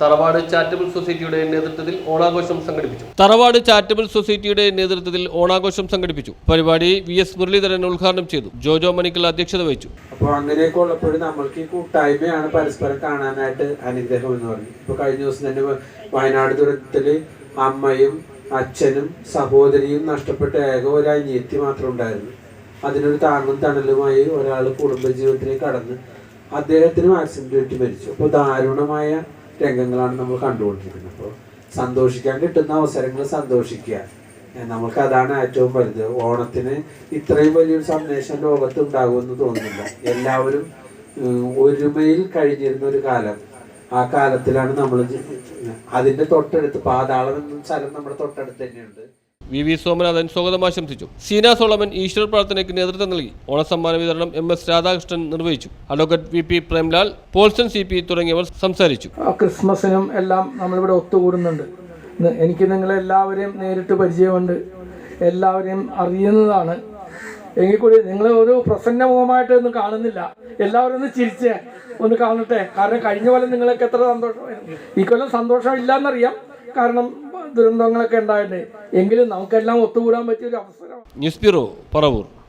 തറവാട് ചാരിറ്റബിൾ സൊസൈറ്റിയുടെ നേതൃത്വത്തിൽ ഓണാഘോഷം സംഘടിപ്പിച്ചു. തറവാട് ചാരിറ്റബിൾ സൊസൈറ്റിയുടെ നേതൃത്വത്തിൽ ഓണാഘോഷം സംഘടിപ്പിച്ചു. പരിപാടി വി എസ് മുരളീധരൻ ഉദ്ഘാടനം ചെയ്തു. ജോജോ മണിക്കൽ അധ്യക്ഷത വഹിച്ചു. അപ്പോൾ അങ്ങനെയൊക്കെ ഉള്ളപ്പോഴും നമ്മൾക്ക് ഈ കൂട്ടായ്മയാണ് പരസ്പരം കാണാനായിട്ട് അനുഗ്രഹം എന്ന് പറഞ്ഞു. ഇപ്പൊ കഴിഞ്ഞ ദിവസം തന്നെ വയനാട് ദുരന്തത്തിൽ അമ്മയും അച്ഛനും സഹോദരിയും നഷ്ടപ്പെട്ട ഏക ഒരു അനിയത്തി മാത്രം ഉണ്ടായിരുന്നു. അതിനൊരു താങ്ങും തണലുമായി ഒരാൾ കുടുംബജീവിതത്തിലേക്ക് കടന്ന് അദ്ദേഹത്തിനും ആക്സിഡന്റ് പറ്റി മരിച്ചു. അപ്പോൾ ദാരുണമായ രംഗങ്ങളാണ് നമ്മൾ കണ്ടുകൊണ്ടിരിക്കുന്നത്. അപ്പോൾ സന്തോഷിക്കാൻ കിട്ടുന്ന അവസരങ്ങൾ സന്തോഷിക്കുക. നമ്മൾക്ക് അതാണ് ഏറ്റവും വലുത്. ഓണത്തിന് ഇത്രയും വലിയൊരു സന്ദേശം ലോകത്ത് ഉണ്ടാകുമെന്ന് തോന്നുന്നില്ല. എല്ലാവരും ഒരുമയിൽ കഴിഞ്ഞിരുന്ന ഒരു കാലം. ആ കാലത്തിലാണ് നമ്മൾ അതിന്റെ തൊട്ടടുത്ത് പാതാളം എന്ന സ്ഥലം നമ്മുടെ തൊട്ടടുത്ത് തന്നെയുണ്ട്. വി വി സോമനാഥൻ സ്വാഗതം ആശംസിച്ചു. സീന സോളമൻ ഈശ്വർ പ്രാർത്ഥനയ്ക്ക് നേതൃത്വം നൽകി. ഓണസമ്മാന വിതരണം എം എസ് രാധാകൃഷ്ണൻ നിർവഹിച്ചു. Advocate V P Premlal Paulson C P തുടങ്ങിയവർ സംസാരിച്ചു. ക്രിസ്മസിനും എല്ലാം നമ്മളിവിടെ ഒത്തുകൂടുന്നുണ്ട്. എനിക്ക് നിങ്ങളെല്ലാവരെയും നേരിട്ട് പരിചയമുണ്ട്. എല്ലാവരെയും അറിയുന്നതാണ്. എങ്കിൽ കൂടി നിങ്ങൾ ഒരു പ്രസന്നമുഖമായിട്ട് ഒന്നും കാണുന്നില്ല. എല്ലാവരും ഒന്ന് ചിരിച്ച്. ഒന്ന് കാണട്ടെ. കാരണം കഴിഞ്ഞ പോലെ നിങ്ങൾക്ക് എത്ര സന്തോഷമായിരുന്നു ഈ കൊല്ലം സന്തോഷം ഇല്ലയെന്നറിയാം കാരണം ദുരന്തങ്ങളൊക്കെ ഉണ്ടായിട്ടുണ്ട്. എങ്കിലും നമുക്കെല്ലാം ഒത്തുകൂടാൻ പറ്റിയ ഒരു അവസരം. News bureau Paravur.